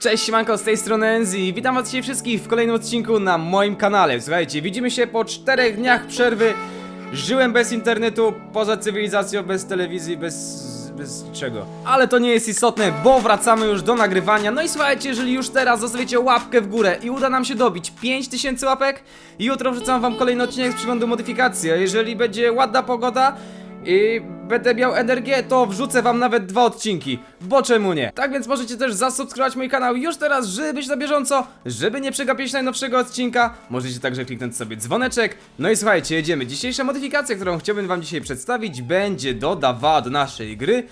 Cześć, siemanko, z tej strony Enzi. Witam was dzisiaj wszystkich w kolejnym odcinku na moim kanale. Słuchajcie, widzimy się po czterech dniach przerwy. Żyłem bez internetu, poza cywilizacją, bez telewizji, bez... bez czego. Ale to nie jest istotne, bo wracamy już do nagrywania. No i słuchajcie, jeżeli już teraz zostawicie łapkę w górę i uda nam się dobić 5000 łapek, jutro wrzucam wam kolejny odcinek z przeglądu modyfikacji. A jeżeli będzie ładna pogoda, i będę miał energię, to wrzucę wam nawet dwa odcinki, bo czemu nie? Tak więc możecie też zasubskrybować mój kanał już teraz, żeby być na bieżąco, żeby nie przegapić najnowszego odcinka. Możecie także kliknąć sobie dzwoneczek. No i słuchajcie, jedziemy. Dzisiejsza modyfikacja, którą chciałbym wam dzisiaj przedstawić, będzie dodawała do naszej gry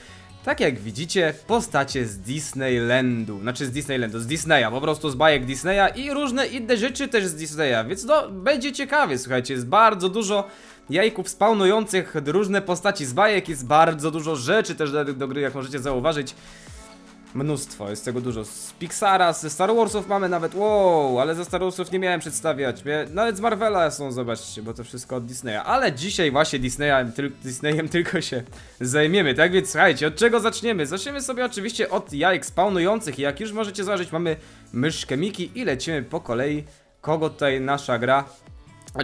tak jak widzicie, postacie z Disneylandu, znaczy z Disneylandu, z Disneya, po prostu z bajek Disneya i różne inne rzeczy też z Disneya, więc no, będzie ciekawie, słuchajcie, jest bardzo dużo jajków spawnujących różne postaci z bajek, jest bardzo dużo rzeczy też do, do gry, jak możecie zauważyć. Mnóstwo, jest tego dużo. Z Pixara, ze Star Warsów mamy nawet, wow, ale ze Star Warsów nie miałem przedstawiać. Nawet z Marvela są, zobaczcie, bo to wszystko od Disneya. Ale dzisiaj właśnie Disneyem, tyl- Disneyem tylko się zajmiemy, tak więc słuchajcie, od czego zaczniemy? Zaczniemy sobie oczywiście od jajek spawnujących jak już możecie zauważyć, mamy myszkę Miki i lecimy po kolei, kogo tutaj nasza gra,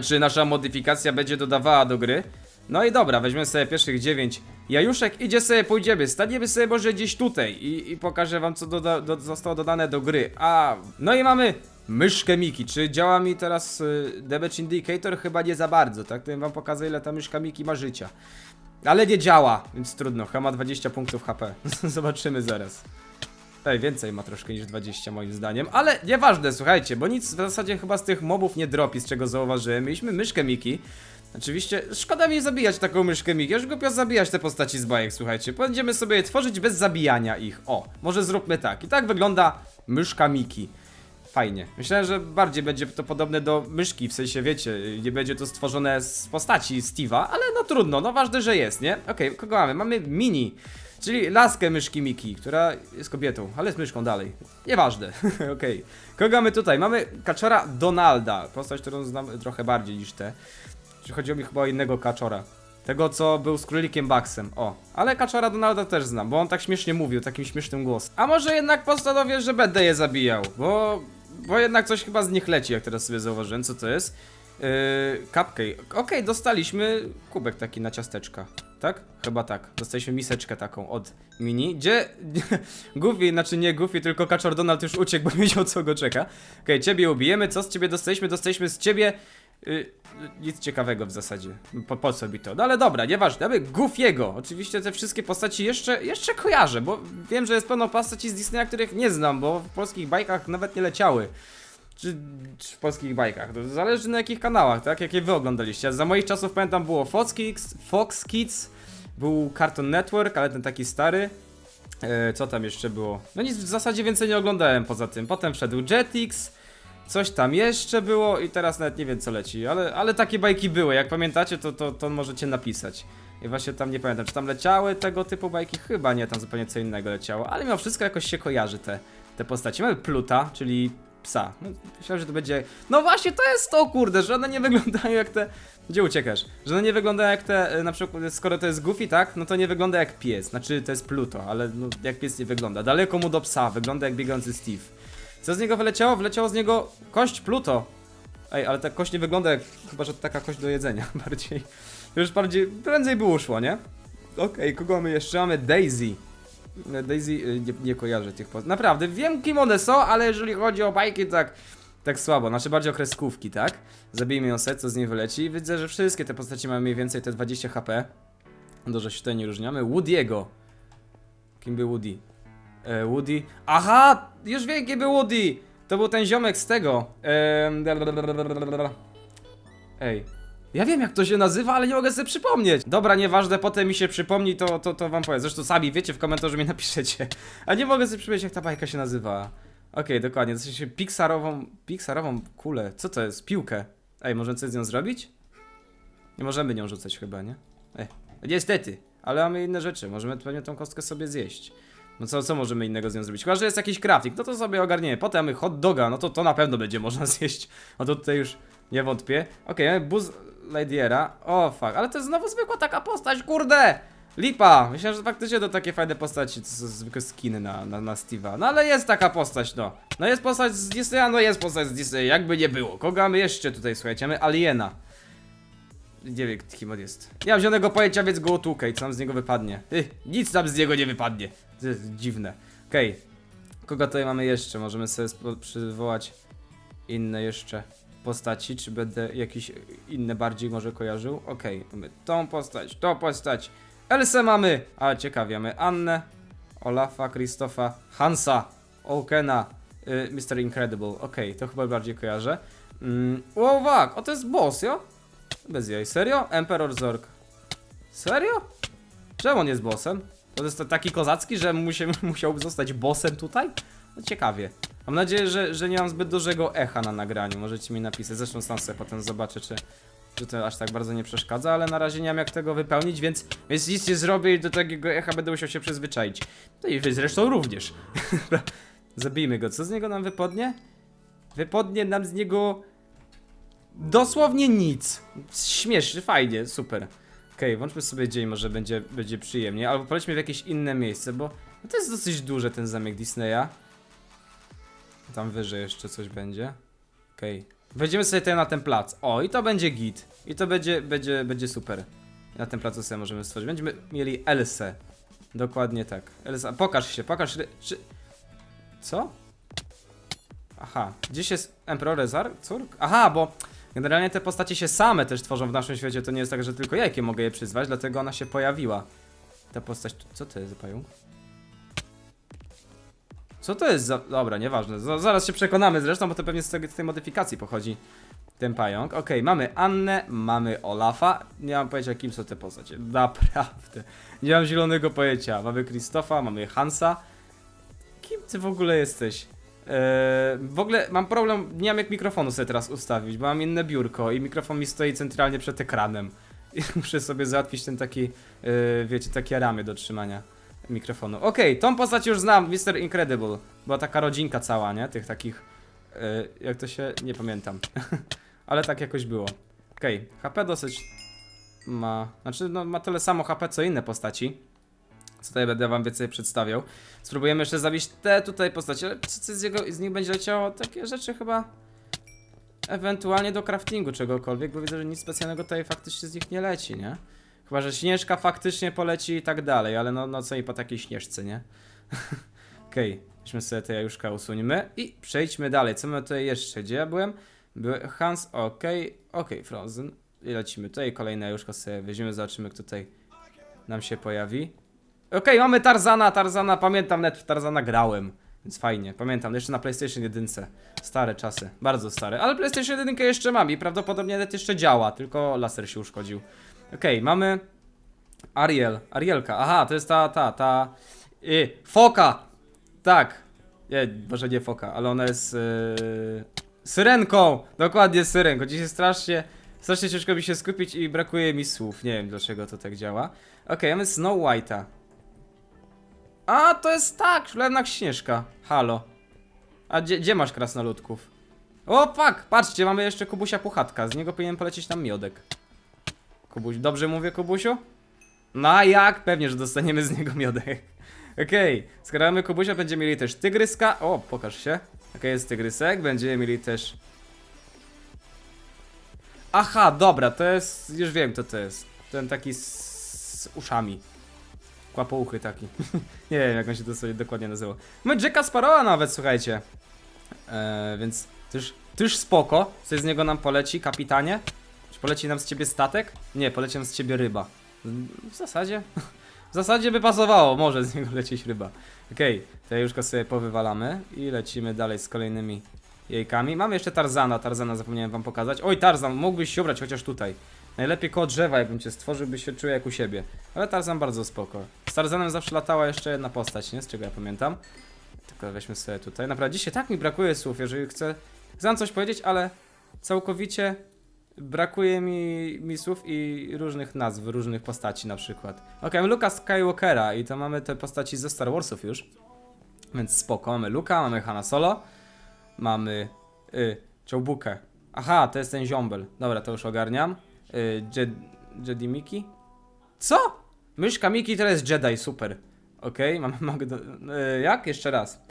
czy nasza modyfikacja będzie dodawała do gry. No i dobra, weźmiemy sobie pierwszych 9 jajuszek, idzie sobie, pójdziemy, staniemy sobie może gdzieś tutaj i, i pokażę wam co do, zostało dodane do gry. A, no i mamy myszkę Miki, czy działa mi teraz y, damage indicator? Chyba nie za bardzo, tak? To bym wam pokażę ile ta myszka Miki ma życia. Ale nie działa, więc trudno, chyba ma 20 punktów HP. Zobaczymy zaraz. Ej, więcej ma troszkę niż 20 moim zdaniem, ale nieważne, słuchajcie, bo nic w zasadzie chyba z tych mobów nie dropi, z czego zauważyłem. Mieliśmy myszkę Miki. Oczywiście, szkoda mi zabijać taką myszkę Miki, już głupio zabijać te postaci z bajek, słuchajcie. Będziemy sobie je tworzyć bez zabijania ich. O, może zróbmy tak. I tak wygląda myszka Miki. Fajnie. Myślałem, że bardziej będzie to podobne do myszki, w sensie wiecie, nie będzie to stworzone z postaci Steve'a, ale no trudno, no ważne, że jest, nie? Okej, kogo mamy? Mamy Mini, czyli laskę myszki Miki, która jest kobietą, ale jest myszką dalej. Nieważne, okej. Kogo mamy tutaj? Mamy kaczora Donalda, postać, którą znam trochę bardziej niż te. Czy chodzi o mi chyba o innego kaczora. Tego, co był z królikiem Baxem. O, ale kaczora Donalda też znam, bo on tak śmiesznie mówił, takim śmiesznym głosem. A może jednak postanowię, że będę je zabijał, bo... Bo jednak coś chyba z nich leci, jak teraz sobie zauważyłem, co to jest. Yy, cupcake. Okej, dostaliśmy kubek taki na ciasteczka. Tak? Chyba tak. Dostaliśmy miseczkę taką od Mini, gdzie Goofy, znaczy nie Goofy, tylko Kaczor Donald już uciekł, bo wiedział co go czeka. Okej, ciebie ubijemy, co z ciebie dostaliśmy? Dostaliśmy z ciebie yy, nic ciekawego w zasadzie. Po, po co mi to? No ale dobra, nieważne. Mamy Goofiego. Oczywiście te wszystkie postaci jeszcze, jeszcze kojarzę, bo wiem, że jest pełno postaci z Disneya, których nie znam, bo w polskich bajkach nawet nie leciały. Czy, czy w polskich bajkach. To zależy na jakich kanałach, tak? Jakie wy oglądaliście. Za moich czasów pamiętam było Fox Kids, Fox Kids, był Cartoon Network, ale ten taki stary. E, co tam jeszcze było? No nic, w zasadzie więcej nie oglądałem poza tym. Potem wszedł Jetix, coś tam jeszcze było i teraz nawet nie wiem co leci, ale, ale takie bajki były. Jak pamiętacie, to, to, to możecie napisać. I właśnie tam nie pamiętam, czy tam leciały tego typu bajki? Chyba nie, tam zupełnie co innego leciało, ale mimo wszystko jakoś się kojarzy te, te postaci. Mamy Pluta, czyli psa. No, myślałem, że to będzie. No właśnie, to jest to, kurde, że one nie wyglądają jak te. Gdzie uciekasz? Że one nie wyglądają jak te, e, na przykład, skoro to jest Goofy, tak? No to nie wygląda jak pies. Znaczy, to jest Pluto, ale no, jak pies nie wygląda. Daleko mu do psa, wygląda jak biegający Steve. Co z niego wyleciało? Wleciało z niego kość Pluto. Ej, ale ta kość nie wygląda jak, chyba, że taka kość do jedzenia bardziej. Już bardziej, prędzej by uszło, nie? Okej, kogo mamy jeszcze? Mamy Daisy. Daisy, y, nie, nie kojarzę tych postaci. Naprawdę, wiem kim one są, ale jeżeli chodzi o bajki, tak, tak słabo. Znaczy bardziej o kreskówki, tak? Zabijmy ją set, co z niej wyleci. Widzę, że wszystkie te postaci mają mniej więcej te 20 HP. Dużo się tutaj nie różniamy. Woody'ego. Kim był Woody? E, Woody. Aha! Już wiem, kim był Woody! To był ten ziomek z tego. Blablabla. Ej. Ja wiem jak to się nazywa, ale nie mogę sobie przypomnieć. Dobra, nieważne, potem mi się przypomni, to, to, to wam powiem. Zresztą sami wiecie w komentarzu mi napiszecie. A nie mogę sobie przypomnieć jak ta bajka się nazywa. Okej, dokładnie. To się Pixarową, Pixarową kulę. Co to jest? Piłkę. Ej, możemy coś z nią zrobić? Nie możemy nią rzucać chyba, nie? Ej, niestety. Ale mamy inne rzeczy. Możemy pewnie tą kostkę sobie zjeść. No co, co możemy innego z nią zrobić? Chyba, że jest jakiś crafting, no to sobie ogarniemy. Potem mamy hot doga, no to to na pewno będzie można zjeść. No to tutaj już nie wątpię. Okej, mamy Buzz Lightyeara. O fuck, ale to jest znowu zwykła taka postać, kurde! Lipa! Myślałem, że faktycznie to takie fajne postaci, to są zwykłe skiny na, na, na Steve'a. No ale jest taka postać, no. No jest postać z Disneya, no jest postać z Disneya, jakby nie było. Kogo mamy jeszcze tutaj, słuchajcie? Mamy Aliena. Nie wiem, kim on jest. Nie mam zielonego pojęcia, więc go otłukę i co nam z niego wypadnie. Ty, nic nam z niego nie wypadnie. To jest dziwne. Okej. Kogo tutaj mamy jeszcze? Możemy sobie przywołać inne jeszcze postaci, czy będę jakieś inne bardziej może kojarzył? Okej, mamy tą postać, tą postać. Elsę mamy, a ciekawie, mamy Annę, Olafa, Krzysztofa, Hansa, Okena, y, Mr. Incredible. Okej, to chyba bardziej kojarzę. Mm, Łowak, o to jest boss, jo? Bez jaj, serio? Emperor Zork. Serio? Czemu on jest bossem? To jest taki kozacki, że musi, musiałby zostać bossem tutaj? No ciekawie. Mam nadzieję, że, że nie mam zbyt dużego echa na nagraniu. Możecie mi napisać. Zresztą sam sobie potem zobaczę, czy, czy to aż tak bardzo nie przeszkadza, ale na razie nie mam jak tego wypełnić, więc, więc nic nie zrobię i do takiego echa będę musiał się przyzwyczaić. No i zresztą również. Zabijmy go. Co z niego nam wypadnie? Wypadnie nam z niego dosłownie nic. Śmieszny, fajnie, super. Okej, włączmy sobie dzień, może będzie, będzie przyjemnie, albo polećmy w jakieś inne miejsce, bo no to jest dosyć duże ten zamek Disneya. Tam wyżej jeszcze coś będzie. Okej. Wejdziemy sobie tutaj na ten plac. O, i to będzie git. I to będzie, będzie, będzie super. Na tym placu sobie możemy stworzyć. Będziemy mieli Elsę. Dokładnie tak. Elsa, pokaż się, pokaż. Czy... Co? Aha, gdzieś jest Emperor Rezar? Córk? Aha, bo generalnie te postacie się same też tworzą w naszym świecie. To nie jest tak, że tylko ja jakie mogę je przyzwać, dlatego ona się pojawiła. Ta postać. Co to jest za pająk? Co to jest za... Dobra, nieważne. Z zaraz się przekonamy zresztą, bo to pewnie z, tego, z tej modyfikacji pochodzi ten pająk. Okej, mamy Annę, mamy Olafa. Nie mam pojęcia, kim są te postacie. Naprawdę. Nie mam zielonego pojęcia. Mamy Krzysztofa, mamy Hansa. Kim ty w ogóle jesteś? Eee, w ogóle mam problem, nie mam jak mikrofonu sobie teraz ustawić, bo mam inne biurko i mikrofon mi stoi centralnie przed ekranem. I muszę sobie załatwić ten taki, yy, wiecie, takie ramy do trzymania mikrofonu. Okej, tą postać już znam, Mr. Incredible. Była taka rodzinka cała, nie? Tych takich, yy, jak to się, nie pamiętam. Ale tak jakoś było. Okej, HP dosyć ma, znaczy no, ma tyle samo HP co inne postaci. Co tutaj będę wam więcej przedstawiał. Spróbujemy jeszcze zabić te tutaj postacie, ale co co z, jego, z nich będzie leciało? Takie rzeczy chyba ewentualnie do craftingu czegokolwiek, bo widzę, że nic specjalnego tutaj faktycznie z nich nie leci, nie? Chyba, że śnieżka faktycznie poleci i tak dalej, ale no, no co i po takiej śnieżce, nie? Okej, weźmy sobie te jajuszka, usuńmy i przejdźmy dalej. Co mamy tutaj jeszcze? Gdzie ja byłem? Były Hans, okej, okej, Frozen. I lecimy tutaj, kolejne jajuszko sobie weźmiemy, zobaczymy, kto tutaj nam się pojawi. Okej, mamy Tarzana, Tarzana, pamiętam, net w Tarzana grałem, więc fajnie, pamiętam, jeszcze na PlayStation 1. Stare czasy, bardzo stare, ale PlayStation 1 jeszcze mam i prawdopodobnie net jeszcze działa, tylko laser się uszkodził. Okej, mamy Ariel, Arielka, aha, to jest ta, ta, ta, y, Foka, tak, nie, może nie Foka, ale ona jest yy, Syrenką, dokładnie Syrenką, dzisiaj strasznie, strasznie ciężko mi się skupić i brakuje mi słów, nie wiem dlaczego to tak działa. Okej, mamy Snow White'a. A, to jest tak, szlewna Śnieżka. Halo. A gdzie, gdzie masz krasnoludków? O, fuck, patrzcie, mamy jeszcze Kubusia Puchatka. Z niego powinien polecieć nam miodek. Kubuś, dobrze mówię, Kubusiu? No jak? Pewnie, że dostaniemy z niego miodek. Okej, skoro mamy Kubusia, będziemy mieli też tygryska. O, pokaż się. Okej, jest tygrysek. Będziemy mieli też... Aha, dobra, to jest... Już wiem, kto to jest. Ten taki z, z uszami. Kłapouchy taki. nie wiem, jak on się to sobie dokładnie nazywał. My Jacka Sparrowa nawet, słuchajcie. Eee, więc też, też spoko. Coś z niego nam poleci, kapitanie? Poleci nam z ciebie statek? Nie, poleci nam z ciebie ryba. W zasadzie... W zasadzie by pasowało, może z niego lecieć ryba. Okej, to już sobie powywalamy i lecimy dalej z kolejnymi jajkami. Mamy jeszcze Tarzana, Tarzana zapomniałem wam pokazać. Oj, Tarzan, mógłbyś się ubrać chociaż tutaj. Najlepiej koło drzewa, jakbym cię stworzył, byś się czuł jak u siebie. Ale Tarzan bardzo spoko. Z Tarzanem zawsze latała jeszcze jedna postać, nie? Z czego ja pamiętam. Tylko weźmy sobie tutaj. Naprawdę dzisiaj tak mi brakuje słów, jeżeli chcę... Chcę powiedzieć, ale całkowicie brakuje mi, mi słów i różnych nazw, różnych postaci na przykład. Okej, mamy Luka Skywalkera i to mamy te postaci ze Star Warsów już. Więc spoko, mamy Luka, mamy Hanna Solo, mamy y. Aha, to jest ten ziombel. Dobra, to już ogarniam. Y, Jed, Jedi Miki? Co? Myszka Miki to jest Jedi, super. Okej, mamy Magda... E, jak? Jeszcze raz.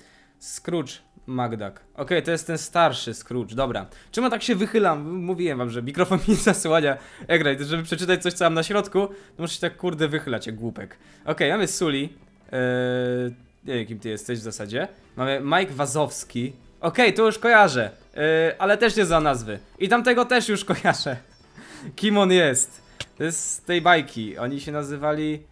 Scrooge Magdak. Okej, to jest ten starszy Scrooge, dobra. Czemu tak się wychylam? Mówiłem wam, że mikrofon mi zasłania ekran. i Żeby przeczytać coś, co mam na środku, to muszę się tak kurde wychylać, jak głupek. Okej, mamy Suli. Eee, nie wiem, kim ty jesteś w zasadzie. Mamy Mike Wazowski. Okej, to już kojarzę. Eee, ale też nie za nazwy. I tamtego też już kojarzę. Kim on jest? To jest z tej bajki. Oni się nazywali...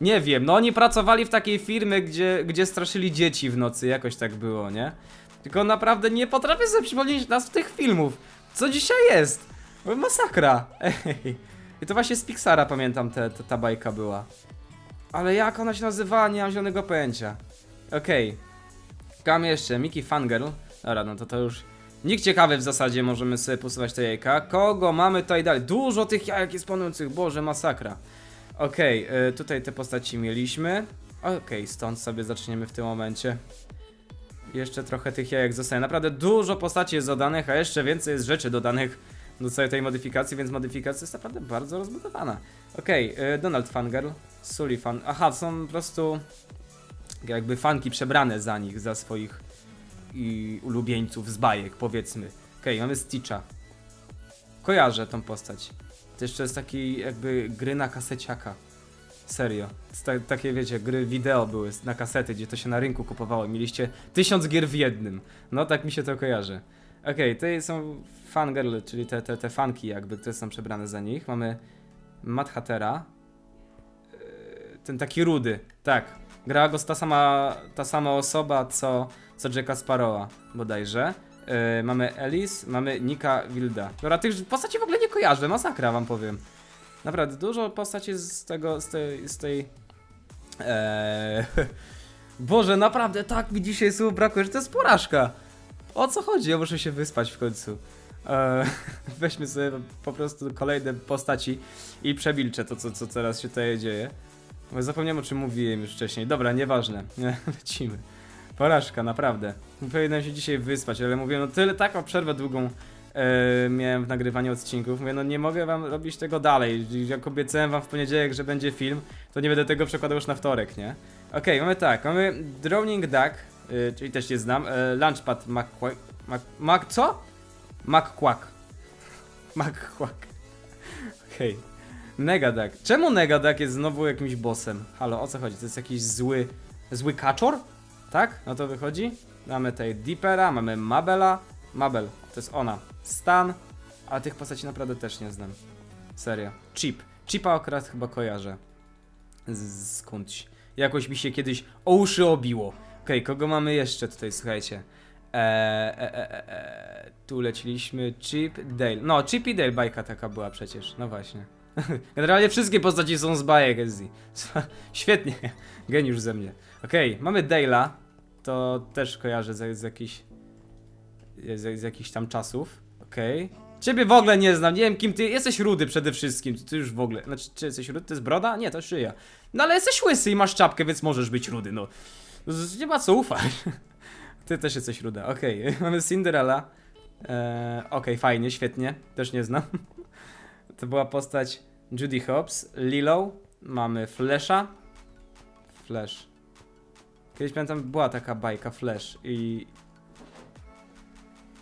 Nie wiem, no oni pracowali w takiej firmie, gdzie, gdzie straszyli dzieci w nocy, jakoś tak było, nie? Tylko naprawdę nie potrafię sobie przypomnieć nazw tych filmów. Co dzisiaj jest? Masakra. Ej. I to właśnie z Pixara pamiętam te, te, ta bajka była. Ale jak ona się nazywała, nie mam zielonego pojęcia. Okej. Kam jeszcze, Mickey Fangirl. Dobra, no to to już... Nikt ciekawy w zasadzie, możemy sobie posuwać te jajka. Kogo mamy tutaj dalej? Dużo tych jajek jest panujących, boże, masakra. Okej, y, tutaj te postaci mieliśmy. Okej, stąd sobie zaczniemy w tym momencie. Jeszcze trochę tych jajek zostaje. Naprawdę dużo postaci jest dodanych, a jeszcze więcej jest rzeczy dodanych do całej tej modyfikacji, więc modyfikacja jest naprawdę bardzo rozbudowana. Okej, y, Donald Fangirl, Sully Fan. Aha, są po prostu jakby fanki przebrane za nich, za swoich i ulubieńców z bajek, powiedzmy. Okej, mamy Stitcha. Kojarzę tą postać. To jeszcze jest taki jakby gry na kaseciaka. Serio. Ta, takie wiecie, gry wideo były na kasety, gdzie to się na rynku kupowało. Mieliście tysiąc gier w jednym. No tak mi się to kojarzy. Okej, to są fangirl, czyli te, te, te fanki jakby, które są przebrane za nich. Mamy Mad Hattera. Yy, Ten taki rudy, tak. Grała go ta sama, ta sama osoba, co, co Jacka Sparrowa bodajże. Yy, mamy Alice, mamy Nika Wilda. Dobra, tych postaci w ogóle nie kojarzę, masakra wam powiem. Naprawdę, dużo postaci z tego, z tej, z tej... Eee... Boże, naprawdę, tak mi dzisiaj słów brakuje, że to jest porażka. O co chodzi? Ja muszę się wyspać w końcu. Eee, weźmy sobie po prostu kolejne postaci i przemilczę to, co, co teraz się tutaj dzieje. Bo zapomniałem o czym mówiłem już wcześniej. Dobra, nieważne. Nie, lecimy. Porażka, naprawdę. Powinienem się dzisiaj wyspać, ale mówię, no tyle, taką przerwę długą e, miałem w nagrywaniu odcinków. Mówię, no nie mogę wam robić tego dalej. Jak obiecałem wam w poniedziałek, że będzie film, to nie będę tego przekładał już na wtorek, nie? Okej, mamy tak, mamy Drowning Duck, y, czyli też nie znam, e, Launchpad McQuack, Mac, Mac, co? McQuack. McQuack. Okej. Negaduck. Czemu Negaduck jest znowu jakimś bossem? Halo, o co chodzi? To jest jakiś zły, zły kaczor? Tak? No to wychodzi? Mamy tutaj Deepera, mamy Mabela. Mabel, to jest ona. Stan, a tych postaci naprawdę też nie znam. Serio. Chip. Chipa akurat chyba kojarzę. Z- Skądś. Jakoś mi się kiedyś o uszy obiło. Okej, kogo mamy jeszcze tutaj, słuchajcie. Eee, e, e, e, tu leciliśmy. Chip, Dale. No, Chip i Dale bajka taka była przecież. No właśnie. Generalnie wszystkie postaci są z bajek SZ. Świetnie. Geniusz ze mnie. Okej, mamy Dale'a. To też kojarzę z, z jakichś z, z jakichś tam czasów. Okej. Ciebie w ogóle nie znam, nie wiem kim ty jesteś rudy przede wszystkim. Ty już w ogóle. Znaczy, czy jesteś rudy? To jest broda? Nie, to szyja. No ale jesteś łysy i masz czapkę, więc możesz być rudy, no. Z- Nie ma co ufać. Ty też jesteś ruda. Okej, mamy Cinderella. Eee, Okej, fajnie, świetnie. Też nie znam. To była postać Judy Hobbs, Lilo, mamy Flasha. Flash. Kiedyś pamiętam, była taka bajka Flash i...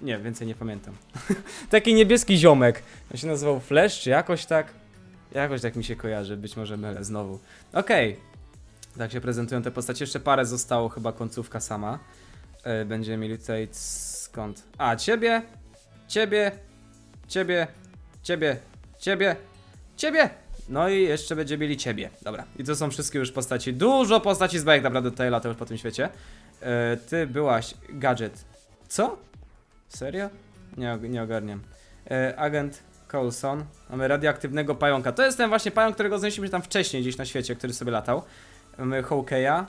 Nie, więcej nie pamiętam. Taki niebieski ziomek. On się nazywał Flash, czy jakoś tak? Jakoś tak mi się kojarzy, być może mylę znowu. Okej. Tak się prezentują te postacie. Jeszcze parę zostało, chyba końcówka sama. E, Będziemy mieli tutaj skąd? A, ciebie, ciebie, ciebie, ciebie, ciebie, ciebie. No i jeszcze będziemy mieli ciebie. Dobra. I to są wszystkie już postaci. Dużo postaci z bajek naprawdę tutaj lata już po tym świecie. E, ty byłaś gadżet. Co? Serio? Nie, nie ogarniam. E, agent Coulson. Mamy radioaktywnego pająka. To jest ten właśnie pająk, którego znaleźliśmy tam wcześniej gdzieś na świecie, który sobie latał. Mamy Hawkeya,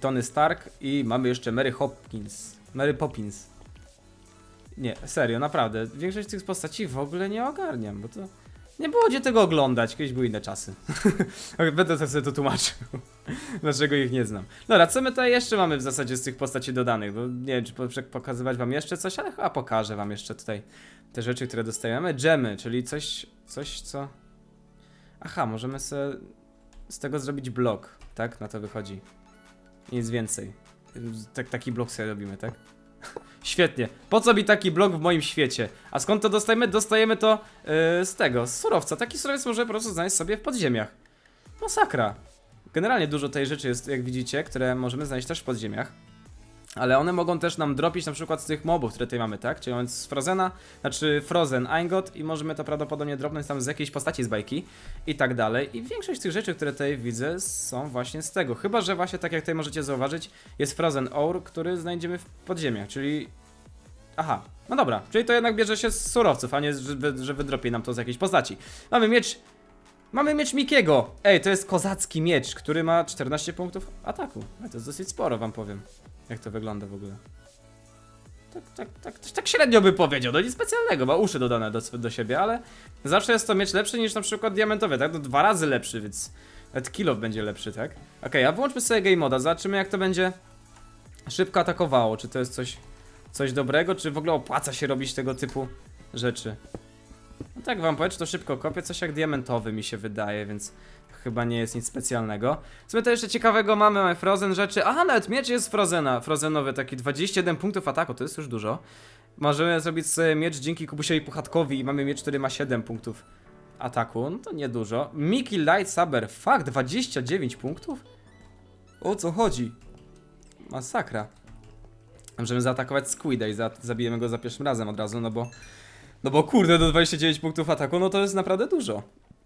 Tony Stark i mamy jeszcze Mary Hopkins. Mary Poppins. Nie, serio, naprawdę. Większość tych postaci w ogóle nie ogarniam, bo to... Nie było gdzie tego oglądać, kiedyś były inne czasy. Będę sobie to tłumaczył. Dlaczego ich nie znam. Dobra, co my tutaj jeszcze mamy w zasadzie z tych postaci dodanych? Bo nie wiem, czy po- pokazywać wam jeszcze coś, ale chyba pokażę wam jeszcze tutaj te rzeczy, które dostajemy. Dżemy, czyli coś, coś co... Aha, możemy sobie z tego zrobić blok, tak? Na to wychodzi. Nic więcej. Tak, taki blok sobie robimy, tak? Świetnie. Po co mi taki blok w moim świecie? A skąd to dostajemy? Dostajemy to yy, z tego, z surowca. Taki surowiec może po prostu znaleźć sobie w podziemiach. Masakra. Generalnie dużo tej rzeczy jest, jak widzicie, które możemy znaleźć też w podziemiach. Ale one mogą też nam dropić na przykład z tych mobów, które tutaj mamy, tak? Czyli mamy z Frozena, znaczy Frozen Eingot i możemy to prawdopodobnie dropnąć tam z jakiejś postaci z bajki i tak dalej. I większość tych rzeczy, które tutaj widzę są właśnie z tego. Chyba, że właśnie tak jak tutaj możecie zauważyć, jest Frozen Ore, który znajdziemy w podziemiach, czyli... Aha, no dobra, czyli to jednak bierze się z surowców, a nie, że, że wydropi nam to z jakiejś postaci. Mamy miecz Mamy miecz Mikiego! Ej, to jest kozacki miecz, który ma 14 punktów ataku. A to jest dosyć sporo, wam powiem. Jak to wygląda w ogóle. Tak, tak, tak, tak, średnio by powiedział, no nic specjalnego, ma uszy dodane do, do siebie, ale zawsze jest to miecz lepszy niż na przykład diamentowy, tak? No dwa razy lepszy, więc nawet będzie lepszy, tak? Okej, a włączmy sobie game moda, zobaczymy jak to będzie szybko atakowało, czy to jest coś, coś dobrego, czy w ogóle opłaca się robić tego typu rzeczy. No tak wam powiem, to szybko kopie, coś jak diamentowy mi się wydaje, więc chyba nie jest nic specjalnego. Co my to jeszcze ciekawego mamy? Mamy Frozen rzeczy. Aha, nawet miecz jest Frozena. Frozenowy, taki 21 punktów ataku, to jest już dużo. Możemy zrobić miecz dzięki Kubusiowi Puchatkowi i mamy miecz, który ma 7 punktów ataku. No to niedużo. Mickey Light Saber, fuck, 29 punktów? O co chodzi? Masakra. Możemy zaatakować Squida i za zabijemy go za pierwszym razem od razu, no bo... No bo kurde, do 29 punktów ataku, no to jest naprawdę dużo.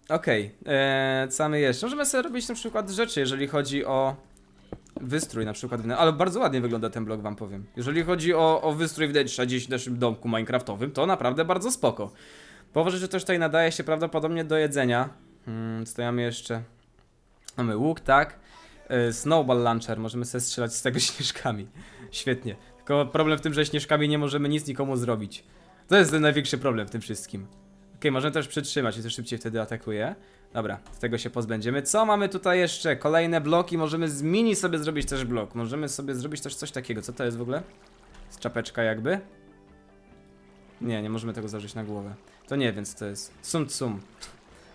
Okej, eee, co mamy jeszcze? Możemy sobie robić na przykład rzeczy, jeżeli chodzi o wystrój na przykład, ale bardzo ładnie wygląda ten blok, wam powiem. Jeżeli chodzi o, o wystrój wnętrza gdzieś w naszym domku minecraftowym, to naprawdę bardzo spoko. Połowa rzeczy też tutaj nadaje się prawdopodobnie do jedzenia. Hmm, co mamy jeszcze? Mamy łuk, tak? E, snowball launcher, możemy sobie strzelać z tego śnieżkami. Świetnie. Tylko problem w tym, że śnieżkami nie możemy nic nikomu zrobić. To jest ten największy problem w tym wszystkim. Okej, możemy też przytrzymać i to szybciej wtedy atakuje. Dobra, z tego się pozbędziemy. Co mamy tutaj jeszcze? Kolejne bloki. Możemy z mini sobie zrobić też blok. Możemy sobie zrobić też coś takiego. Co to jest w ogóle? Z czapeczka jakby? Nie, nie możemy tego założyć na głowę. To nie, więc to jest sum tsum.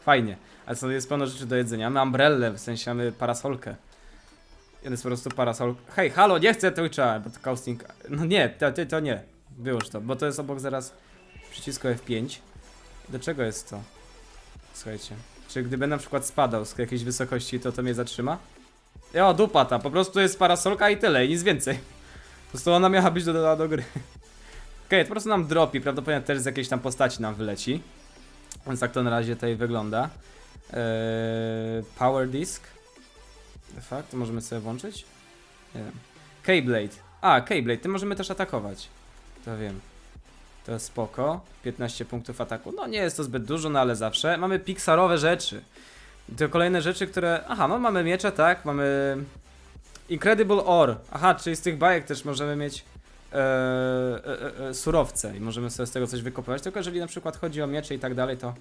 Fajnie. Ale co jest pełno rzeczy do jedzenia. Mamy umbrellę, w sensie mamy parasolkę. Jeden jest po prostu parasol. Hej, halo, nie chcę Twitcha, bo to casting. No nie, to, to, to nie. Wyłóż to, bo to jest obok zaraz przycisku F5. Do czego jest to? Słuchajcie. Czy gdyby na przykład spadał z jakiejś wysokości, to to mnie zatrzyma? Jo, dupa ta, po prostu jest parasolka i tyle, i nic więcej. Po prostu ona miała być dodana do gry. Okej, to po prostu nam dropi, prawdopodobnie też z jakiejś tam postaci nam wyleci. Więc tak to na razie tutaj wygląda. Eee, power disk. Fuck, to możemy sobie włączyć? Nie wiem. Keyblade. A, Keyblade, tym możemy też atakować. To wiem. To jest spoko. 15 punktów ataku. No nie jest to zbyt dużo, no ale zawsze. Mamy pixarowe rzeczy. To kolejne rzeczy, które... Aha, no mamy miecze, tak? Mamy... Incredible Ore. Aha, czyli z tych bajek też możemy mieć e, e, e, surowce i możemy sobie z tego coś wykopywać. Tylko jeżeli na przykład chodzi o miecze i tak dalej, to,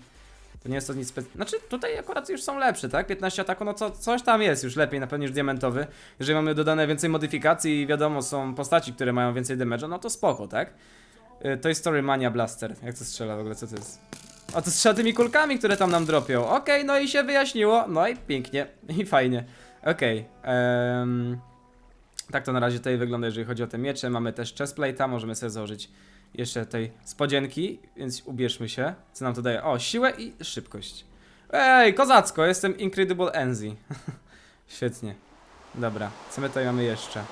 to nie jest to nic spe... Znaczy tutaj akurat już są lepsze, tak? 15 ataku, no co, coś tam jest już lepiej na pewno niż diamentowy. Jeżeli mamy dodane więcej modyfikacji i wiadomo, są postaci, które mają więcej damage'a, no to spoko, tak? Y, Toy Story Mania Blaster. Jak to strzela w ogóle? Co to jest? A to strzela tymi kulkami, które tam nam dropią. Okej, no i się wyjaśniło. No i pięknie. I fajnie. Okej. em, tak to na razie tutaj wygląda, jeżeli chodzi o te miecze. Mamy też chestplate'a, możemy sobie założyć jeszcze tej spodzienki, więc ubierzmy się. Co nam to daje? O, siłę i szybkość. Ej, kozacko, jestem Incredible Enzy. Świetnie. Dobra, co my tutaj mamy jeszcze?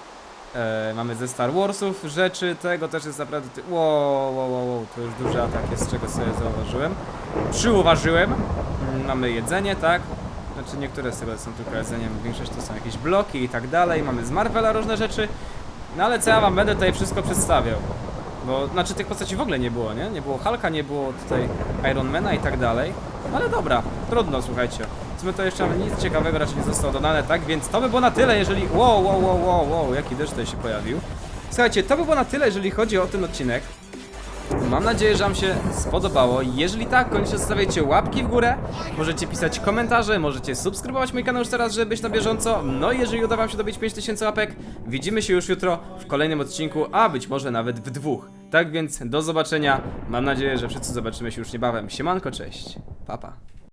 E, mamy ze Star Warsów rzeczy, tego też jest naprawdę... Ty... Wow, wow, wow, wow, to już duży atak jest, czego sobie zauważyłem. Przyuważyłem. Mm, Mamy jedzenie, tak? Znaczy niektóre z tego są tylko jedzeniem, większość to są jakieś bloki i tak dalej. Mamy z Marvela różne rzeczy. No ale co ja wam będę tutaj wszystko przedstawiał? Bo, znaczy tych postaci w ogóle nie było, nie? Nie było Hulka, nie było tutaj Ironmana i tak dalej. Ale dobra, trudno, słuchajcie. My to jeszcze? Nic ciekawego raczej nie zostało dodane, tak? Więc to by było na tyle, jeżeli... Wow, wow, wow, wow, wow, jaki deszcz tutaj się pojawił. Słuchajcie, to by było na tyle, jeżeli chodzi o ten odcinek. Mam nadzieję, że Wam się spodobało. Jeżeli tak, koniecznie zostawiajcie łapki w górę. Możecie pisać komentarze, możecie subskrybować mój kanał już teraz, żeby być na bieżąco. No i jeżeli uda Wam się dobić 5000 łapek, widzimy się już jutro w kolejnym odcinku, a być może nawet w dwóch. Tak więc do zobaczenia. Mam nadzieję, że wszyscy zobaczymy się już niebawem. Siemanko, cześć. Papa. Pa.